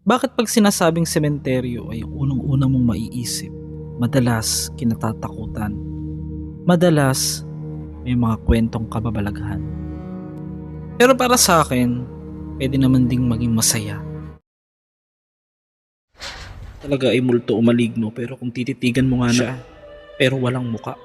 Bakit pag sinasabing sementeryo ay unang-una mong maiisip? Madalas kinatatakutan. Madalas may mga kwentong kababalaghan. Pero para sa akin, pwede naman ding maging masaya. Talaga ay multo o maligno pero kung tititigan mo nga siya, pero walang muka.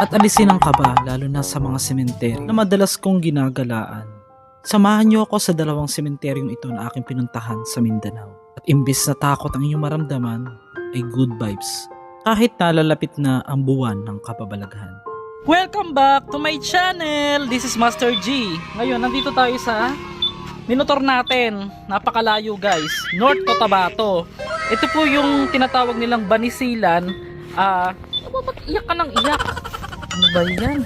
At alisin ang kaba lalo na sa mga sementeryo na madalas kong ginagalaan. Samahan niyo ako sa dalawang sementeryong ito na aking pinuntahan sa Mindanao. At imbis na takot ang inyong maramdaman, ay good vibes. Kahit nalalapit na ang buwan ng kababalaghan. Welcome back to my channel! This is Master G. Ngayon, nandito tayo sa minotor natin. Napakalayo guys. North Cotabato. Ito po yung tinatawag nilang Banisilan. Ah, uh, ba't iyak ka ng iyak? Ano ba yan?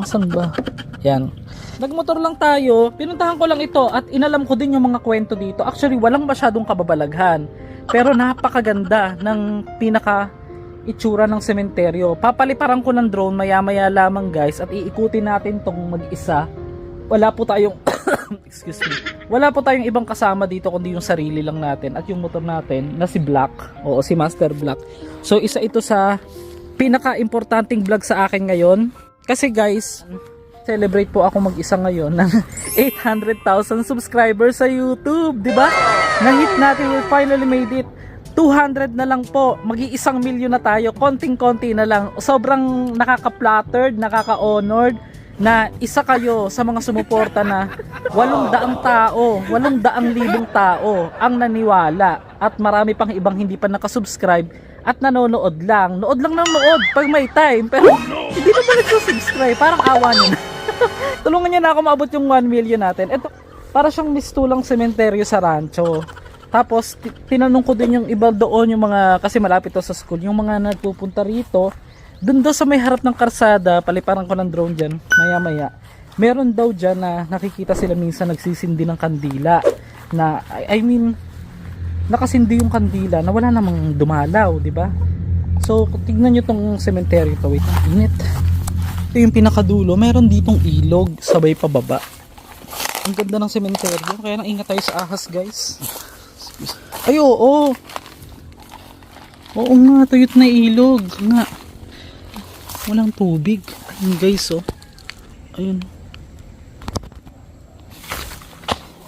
Asan ba? Yan. Nagmotor lang tayo, pinuntahan ko lang ito at inalam ko din yung mga kwento dito. Actually, walang masyadong kababalaghan. Pero napakaganda ng pinaka itsura ng sementeryo. Papaliparan ko ng drone maya-maya lamang guys at iikutin natin tong mag-isa. Wala po tayong excuse me. Wala po tayong ibang kasama dito kundi yung sarili lang natin at yung motor natin na si Black. Oo, si Master Black. So isa ito sa pinaka-importanting vlog sa akin ngayon. Kasi guys, celebrate po ako mag-isa ngayon ng 800,000 subscribers sa YouTube, 'di ba? Na-hit natin, we finally made it. 200 na lang po, magi-isang milyon na tayo, konting-konti na lang. Sobrang nakaka-flattered, nakaka-honored na isa kayo sa mga sumuporta na walong daang tao, walong daang libong tao ang naniwala at marami pang ibang hindi pa nakasubscribe at nanonood lang. Nood lang ng nood pag may time pero hindi naman nagsusubscribe. Parang awa nyo na. Tulungan nyo na ako maabot yung 1 million natin. Ito, para siyang mistulang sementeryo sa rancho. Tapos, ti- tinanong ko din yung iba doon, yung mga, kasi malapit to sa school, yung mga nagpupunta rito, dun daw sa may harap ng karsada, paliparan ko ng drone dyan, maya maya, meron daw dyan na nakikita sila minsan nagsisindi ng kandila, na, I, I mean, nakasindi yung kandila na wala namang dumalaw, di ba? So, tignan nyo tong sementeryo to, wait, init. Ito yung pinakadulo, meron ditong ilog, sabay pababa. Ang ganda ng sementeryo, kaya nang ingat tayo sa ahas, guys. Ay, oo. Oo nga, tuyot na ilog. Nga. Walang tubig. Ayun guys, oh. Ayun.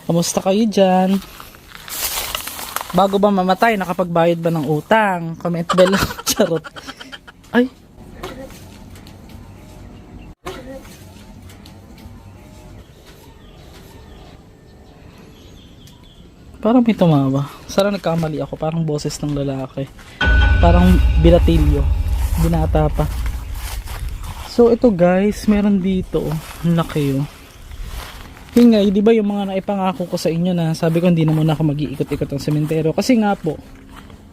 Kamusta kayo dyan? Bago ba mamatay, nakapagbayad ba ng utang? Comment below. Charot. Ay. Parang may tumawa. Sana nagkamali ako. Parang boses ng lalaki. Parang binatilyo. Binata pa. So ito guys, meron dito. oh. Ang laki oh. Yun nga, di ba yung mga naipangako ko sa inyo na sabi ko hindi na muna ako mag-iikot-ikot ng sementeryo. Kasi nga po,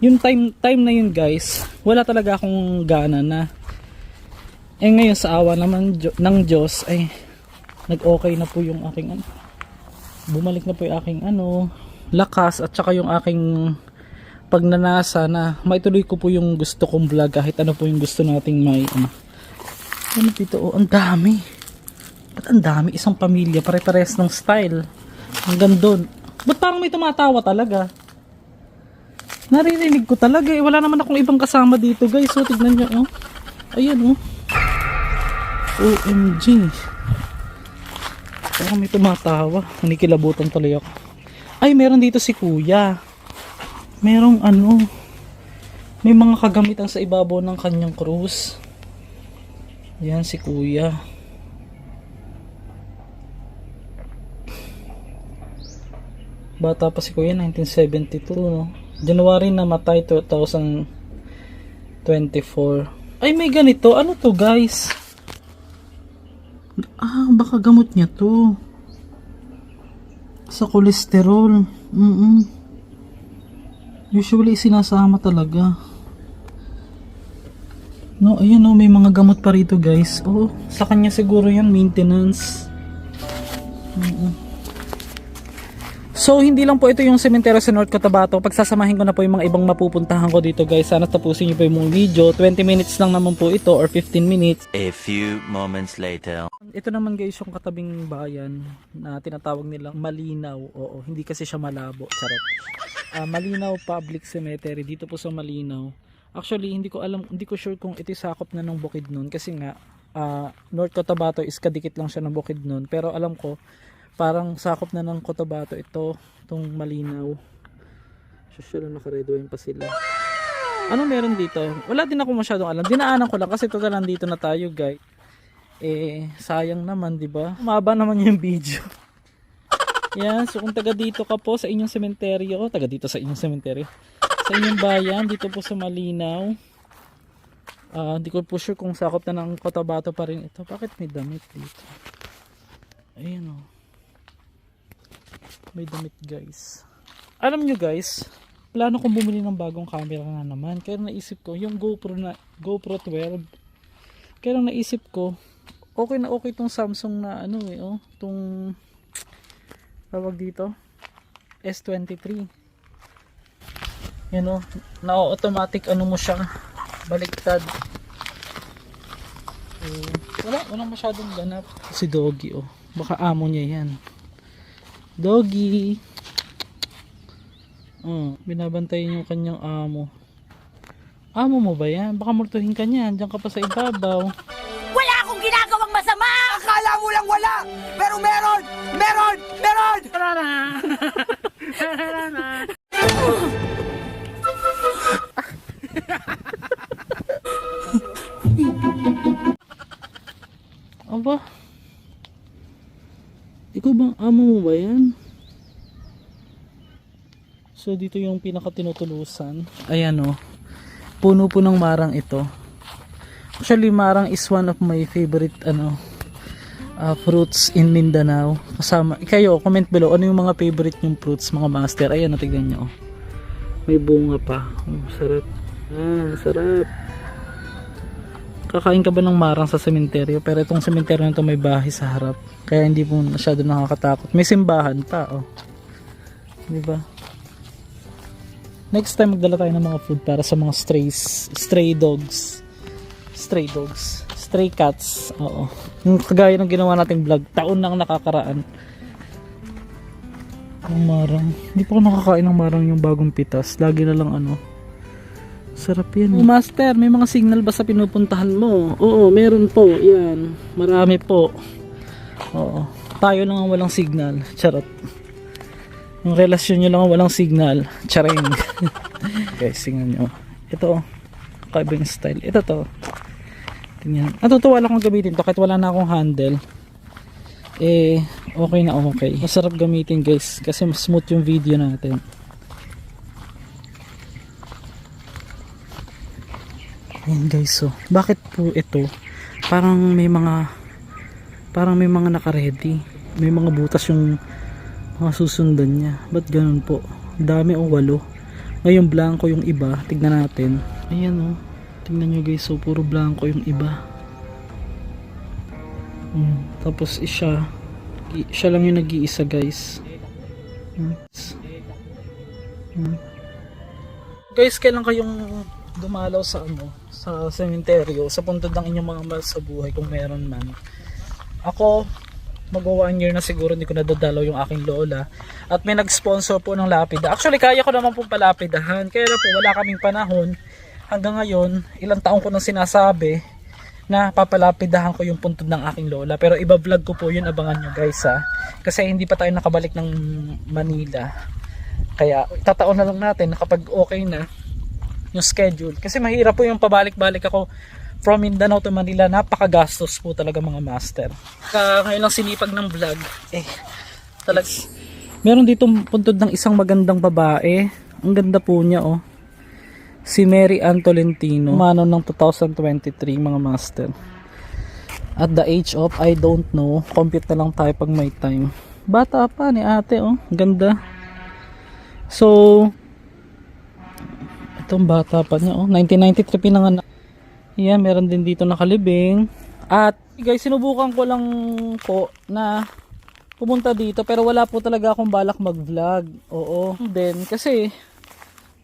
yung time, time na yun guys, wala talaga akong gana na eh ngayon sa awa naman ng Diyos ay nag-okay na po yung aking ano. Bumalik na po yung aking ano, lakas at saka yung aking pagnanasa na maituloy ko po yung gusto kong vlog kahit ano po yung gusto nating may ano. Ano dito? Oh, ang dami. Ba't ang dami? Isang pamilya, pare-pares ng style. Hanggang doon. Ba't parang may tumatawa talaga? Naririnig ko talaga eh. Wala naman akong ibang kasama dito guys. So, tignan nyo oh. Ayan oh. OMG. Parang may tumatawa. Nanikilabutan tuloy ako. Ay, meron dito si kuya. Merong ano. May mga kagamitan sa ibabaw ng kanyang krus. Yan si kuya. Bata pa si kuya, 1972, no? January na matay 2024. Ay, may ganito. Ano to, guys? Ah, baka gamot niya to. Sa kolesterol. Mm Usually, sinasama talaga. No, ayun no, may mga gamot pa rito guys. Oh, sa kanya siguro yan, maintenance. Mm-mm. So hindi lang po ito yung sementeryo sa North Cotabato. Pagsasamahin ko na po yung mga ibang mapupuntahan ko dito guys. Sana tapusin niyo po yung video. 20 minutes lang naman po ito or 15 minutes. A few moments later. Ito naman guys yung katabing bayan na tinatawag nilang Malinaw. Oo, hindi kasi siya malabo. Charot. Ah, Malinaw Public Cemetery dito po sa Malinaw. Actually, hindi ko alam, hindi ko sure kung ito sakop na ng Bukidnon kasi nga ah, North Cotabato is kadikit lang siya ng Bukidnon. Pero alam ko parang sakop na ng Cotabato ito, itong Malinaw. Social na naka-red wine pa sila. Ano meron dito? Wala din ako masyadong alam. Dinaanan ko lang kasi total nandito na tayo, guys. Eh, sayang naman, 'di ba? Umaba naman yung video. Yan, so kung taga dito ka po sa inyong sementeryo, taga dito sa inyong sementeryo, sa inyong bayan, dito po sa Malinaw. Ah, hindi ko po sure kung sakop na ng Cotabato pa rin ito. Bakit may damit dito? Ayan oh. May damit guys. Alam nyo guys, plano kong bumili ng bagong camera na naman. Kaya naisip ko, yung GoPro na GoPro 12. Kaya naisip ko, okay na okay tong Samsung na ano eh, oh, tong tawag dito S23. Yan oh, na automatic ano mo siya, baliktad. Eh, wala, wala masyadong ganap. Si Doggy oh, baka amo niya yan. Doggy. Oh, binabantayan yung kanyang amo. Amo mo ba yan? Baka murtuhin ka niyan. Diyan ka pa sa ibabaw. Wala akong ginagawang masama! Akala mo lang wala! Pero meron! Meron! Meron! Aba. Ikaw bang amo mo ba yan? So dito yung pinaka tinutulusan. Ayan o. Puno po ng marang ito. Actually marang is one of my favorite ano uh, fruits in Mindanao. Kasama, kayo comment below ano yung mga favorite yung fruits mga master. Ayan o tignan nyo. oh. May bunga pa. Oh, sarap. Ah, sarap. Kakain ka ba ng marang sa sementeryo? Pero itong sementeryo na to may bahay sa harap. Kaya hindi po masyado nakakatakot. May simbahan pa, oh. Di ba? Next time magdala tayo ng mga food para sa mga strays, stray dogs. Stray dogs. Stray cats. Oo. Yung kagaya ng ginawa nating vlog, taon nang nakakaraan. Ang marang. Hindi pa ako nakakain ng marang yung bagong pitas. Lagi na lang ano, Sarap yan. Oh, master, may mga signal ba sa pinupuntahan mo? Oo, meron po. Yan. Marami po. Oo. Tayo lang ang walang signal. Charot. Yung relasyon nyo lang ang walang signal. Charing. Guys, tingnan nyo. Ito, yung style. Ito to. Tingnan. Natutuwa lang akong gamitin to kahit wala na akong handle. Eh, okay na okay. Masarap gamitin guys kasi smooth yung video natin. Ayan guys, so bakit po ito? Parang may mga parang may mga naka-ready. May mga butas yung mga susundan niya. Ba't ganun po? Dami o walo. Ngayon blanco yung iba. Tignan natin. Ayan oh. Tingnan nyo guys, so puro blanco yung iba. Hmm. Tapos siya, siya lang yung nag-iisa guys. Hmm. Hmm. Guys, kailan kayong dumalaw sa ano, sa sementeryo, sa puntod ng inyong mga mahal sa buhay kung meron man. Ako, mag one year na siguro hindi ko nadadalaw yung aking lola at may nag-sponsor po ng lapida. Actually, kaya ko naman po palapidahan. Kaya na po, wala kaming panahon. Hanggang ngayon, ilang taong ko nang sinasabi na papalapidahan ko yung puntod ng aking lola. Pero iba-vlog ko po yun, abangan nyo guys ha. Kasi hindi pa tayo nakabalik ng Manila. Kaya tataon na lang natin na kapag okay na, yung schedule. Kasi mahirap po yung pabalik-balik ako from Mindanao to Manila. Napakagastos po talaga mga master. Ka ngayon lang sinipag ng vlog. Eh, talag Meron dito puntod ng isang magandang babae. Ang ganda po niya oh. Si Mary Ann Tolentino. Umano ng 2023 mga master. At the age of I don't know. Compute na lang tayo pag may time. Bata pa ni ate oh. Ganda. So, Itong bata pa niya, oh. 1993 pinanganak. Yan, meron din dito nakalibing. At, guys, sinubukan ko lang po na pumunta dito pero wala po talaga akong balak mag-vlog. Oo. Then kasi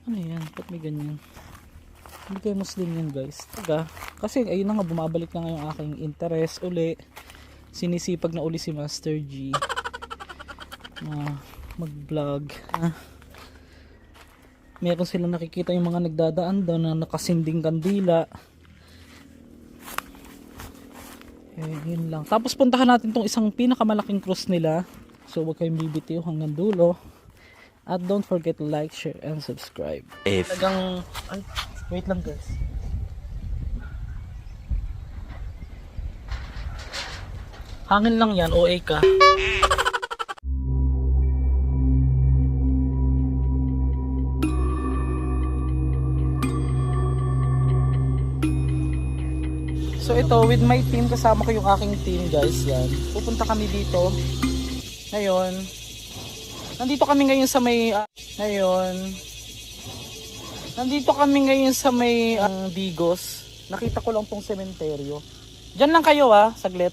ano yan? Ba't may ganyan? Hindi kayo Muslim yan guys. Taga. Kasi ayun na nga bumabalik na nga yung aking interest uli. Sinisipag na uli si Master G. Na mag-vlog. Ah. Meron silang nakikita yung mga nagdadaan daw na nakasinding kandila. Eh, yun lang. Tapos puntahan natin tong isang pinakamalaking cross nila. So, huwag kayong bibitiw hanggang dulo. At don't forget to like, share, and subscribe. If Talagang, ay, wait lang guys. Hangin lang yan, OA ka. So ito, with my team, kasama ko yung aking team guys, yan. Pupunta kami dito. Ngayon, nandito kami ngayon sa may, ah, ngayon, nandito kami ngayon sa may ah, Digos. Nakita ko lang tong sementeryo. Diyan lang kayo ah, saglit.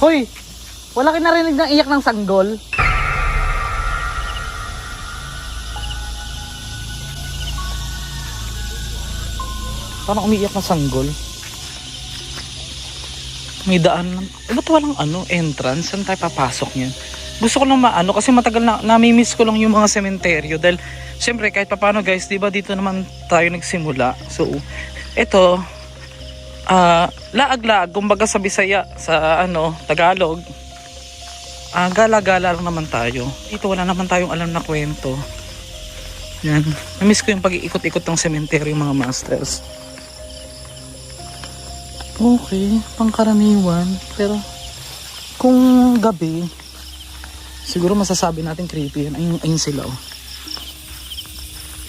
Hoy! Wala kayo narinig ng iyak ng sanggol? Parang umiiyak na sanggol. May daan lang. Eh, ba't walang ano, entrance? Saan tayo papasok niyan? Gusto ko lang maano kasi matagal na nami-miss ko lang yung mga sementeryo dahil syempre kahit papaano guys, 'di ba dito naman tayo nagsimula. So ito ah laag-laag kumbaga sa Bisaya sa ano, Tagalog. Ah, gala-gala lang naman tayo. Dito wala naman tayong alam na kwento. Yan. Na-miss ko yung pag-iikot-ikot ng sementeryo mga masters. Okay, pangkaraniwan. Pero kung gabi, siguro masasabi natin creepy yan. Ayun, ayun sila oh.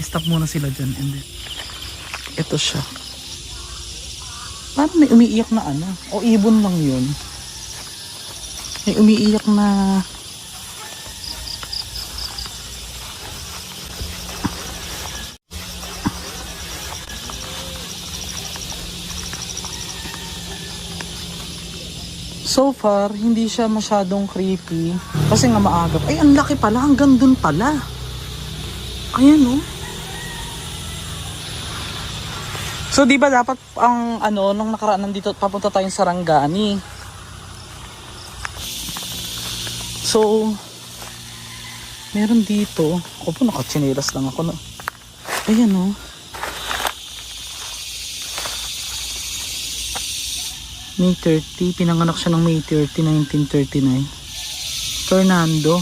Stop muna sila dyan and then ito siya. Parang may umiiyak na ano. O ibon lang yun. May umiiyak na So far, hindi siya masyadong creepy. Kasi nga maagap. Ay, ang laki pala. Hanggang dun pala. Ayan, oh. So, di ba dapat ang ano, nung nakaraan nandito, papunta tayong Sarangani. So, meron dito. Ako po, nakachinelas lang ako. Na. Ayan, oh. May 30, pinanganak siya ng May 30, 1939. Fernando.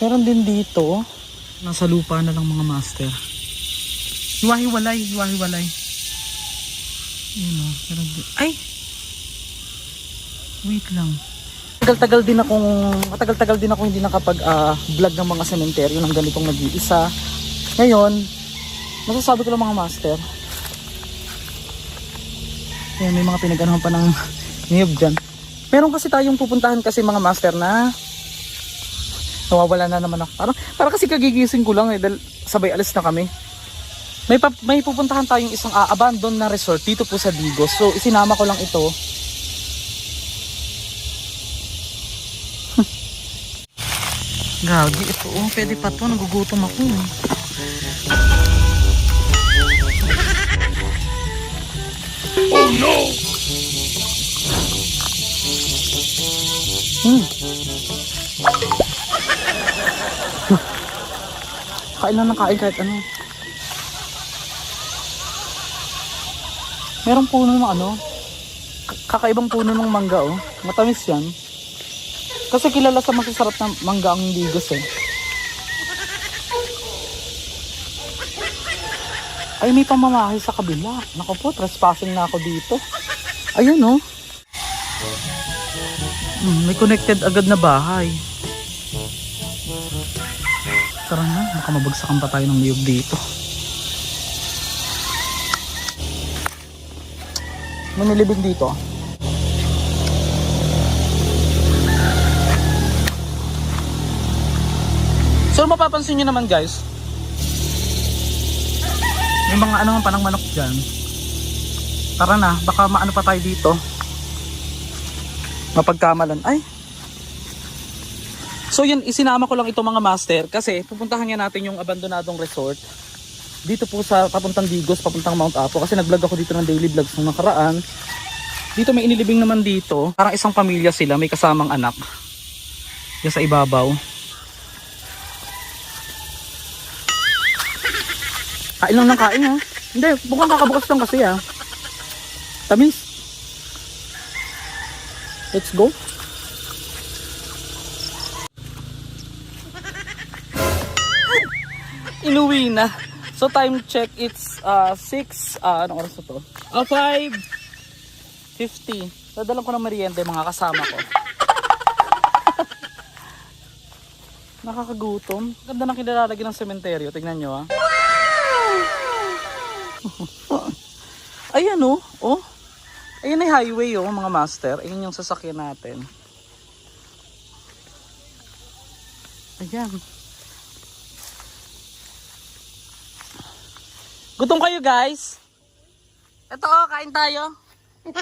Meron din dito. Nasa lupa na lang mga master. Hiwa-hiwalay, hiwa-hiwalay. Yun o, din. Ay! Wait lang. Tagal-tagal din akong, matagal-tagal din ako hindi nakapag-vlog ng mga sementeryo ng ganitong nag-iisa. Ngayon, masasabi ko lang mga master, Ayan, may mga pinaganohan pa ng niyog dyan. Meron kasi tayong pupuntahan kasi mga master na nawawala na naman ako. Parang, parang kasi kagigising ko lang eh, dahil sabay alis na kami. May, pa, may pupuntahan tayong isang uh, abandoned na resort dito po sa Digos. So, isinama ko lang ito. Gagi, ito oh, pwede pa to, nagugutom ako. eh. Hmm. kain ng kain kahit ano. Merong puno ng ano, kakaibang puno ng mangga oh. Matamis yan. Kasi kilala sa masasarap na mangga ang Digos eh. Ay, may pamamahay sa kabila. Naku po, trespassing na ako dito. Ayun oh. Hmm, may connected agad na bahay. Tara na, baka mabagsakan pa tayo ng niyog dito. May nilibig dito. So mapapansin nyo naman guys, may mga ano nga panang manok dyan. Tara na, baka maano pa tayo dito. Mapagkamalan. Ay! So yun, isinama ko lang ito mga master kasi pupuntahan nga natin yung abandonadong resort. Dito po sa papuntang Digos, papuntang Mount Apo kasi nag-vlog ako dito ng daily vlogs nung nakaraan. Dito may inilibing naman dito. Parang isang pamilya sila, may kasamang anak. Yan sa ibabaw. Kain lang ng kain ha. Hindi, mukhang kakabukas lang kasi ha. Tamis. Let's go. Inuwi na. So time check, it's uh, 6, uh, anong oras to? Ah, 5. 50. Dadalang ko ng merienda mga kasama ko. Nakakagutom. Ganda ng kinilalagyan ng sementeryo. Tingnan nyo ah. Ayan oh. Oh. Ayan ay highway oh mga master. Ayan yung sasakyan natin. Ayan. Gutom kayo guys? Ito oh, kain tayo.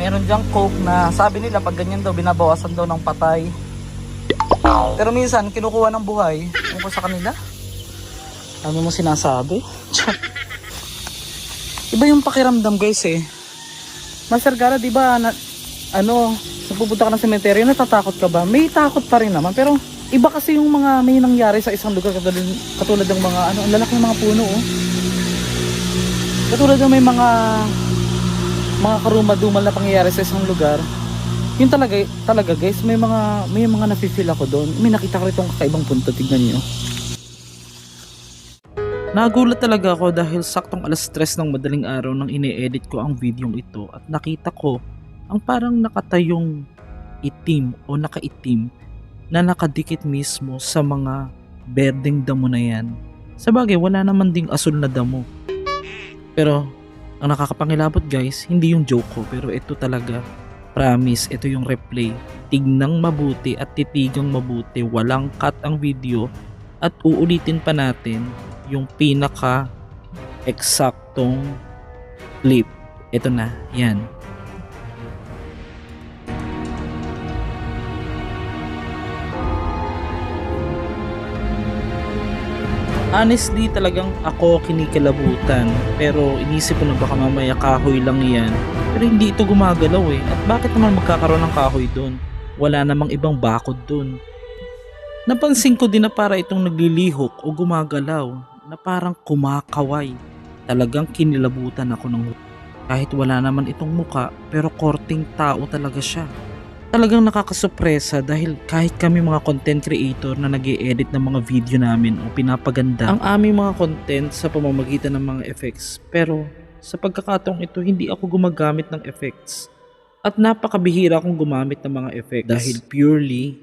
Meron diyang coke na sabi nila pag ganyan daw binabawasan daw ng patay. Pero minsan kinukuha ng buhay. Ano sa kanila? Ano mo sinasabi? Iba yung pakiramdam guys eh. Master Gara, di ba na, ano, nagpupunta ka ng sementeryo, natatakot ka ba? May takot pa rin naman, pero iba kasi yung mga may nangyari sa isang lugar katulad, katulad ng mga ano, ang lalaki ng mga puno oh. Katulad ng may mga mga karumadumal na pangyayari sa isang lugar. Yun talaga, talaga guys, may mga may mga nafe-feel ako doon. May nakita ko itong kakaibang punto, tignan niyo. Nagulat talaga ako dahil saktong alas 3 ng madaling araw nang ine-edit ko ang videong ito at nakita ko ang parang nakatayong itim o nakaitim na nakadikit mismo sa mga berdeng damo na yan. Sa wala naman ding asul na damo. Pero ang nakakapangilabot guys, hindi yung joke ko pero ito talaga. Promise, ito yung replay. Tignang mabuti at titigang mabuti. Walang cut ang video at uulitin pa natin yung pinaka eksaktong clip. Ito na, yan. Honestly, talagang ako kinikilabutan. Pero inisip ko na baka mamaya kahoy lang yan. Pero hindi ito gumagalaw eh. At bakit naman magkakaroon ng kahoy doon? Wala namang ibang bakod doon. Napansin ko din na para itong naglilihok o gumagalaw na parang kumakaway. Talagang kinilabutan ako ng kahit wala naman itong muka pero korting tao talaga siya. Talagang nakakasurpresa dahil kahit kami mga content creator na nag edit ng mga video namin o pinapaganda ang aming mga content sa pamamagitan ng mga effects. Pero sa pagkakataong ito hindi ako gumagamit ng effects. At napakabihira akong gumamit ng mga effects. Dahil purely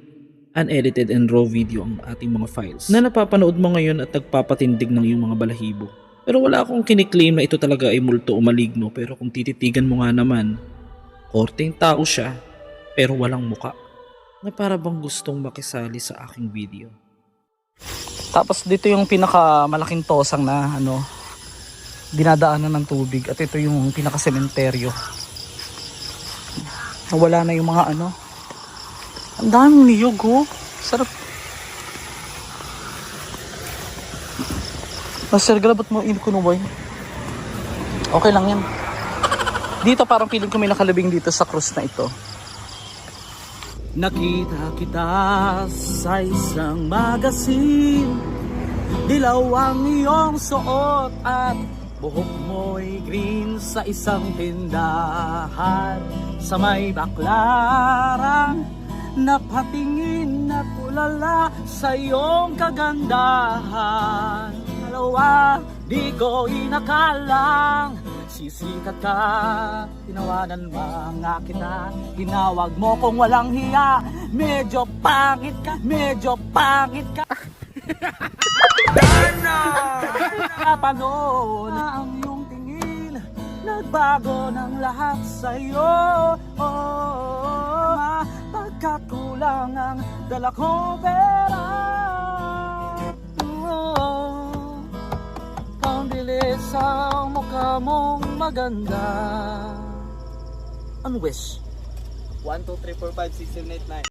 unedited and raw video ang ating mga files. Na napapanood mo ngayon at nagpapatindig ng iyong mga balahibo. Pero wala akong kiniklaim na ito talaga ay multo o maligno. Pero kung tititigan mo nga naman, korteng tao siya pero walang muka na para bang gustong makisali sa aking video. Tapos dito yung pinaka malaking tosang na ano dinadaanan ng tubig at ito yung pinaka sementeryo. Wala na yung mga ano ang daming niyog oh. Sarap. Master, galabot mo in ko boy. Okay lang yan. Dito parang feeling ko may nakalabing dito sa krus na ito. Nakita kita sa isang magasin. Dilaw ang iyong suot at buhok mo'y green sa isang tindahan. Sa may baklaran Napatingin na tulala sa iyong kagandahan. Dalawa, di ko inakalang Sisikat ka, tinawanan mga kita Tinawag mo kung walang hiya. Medyo pangit ka, medyo pangit ka. Napanood na ang iyong tingin. Nagbago ng lahat sa'yo. Oh, Pagkat kulang ang dala ko pera Pambili sa mukha mong maganda Ano wish? 1, 2, 3, 4, 5, 6, 7, 8, 9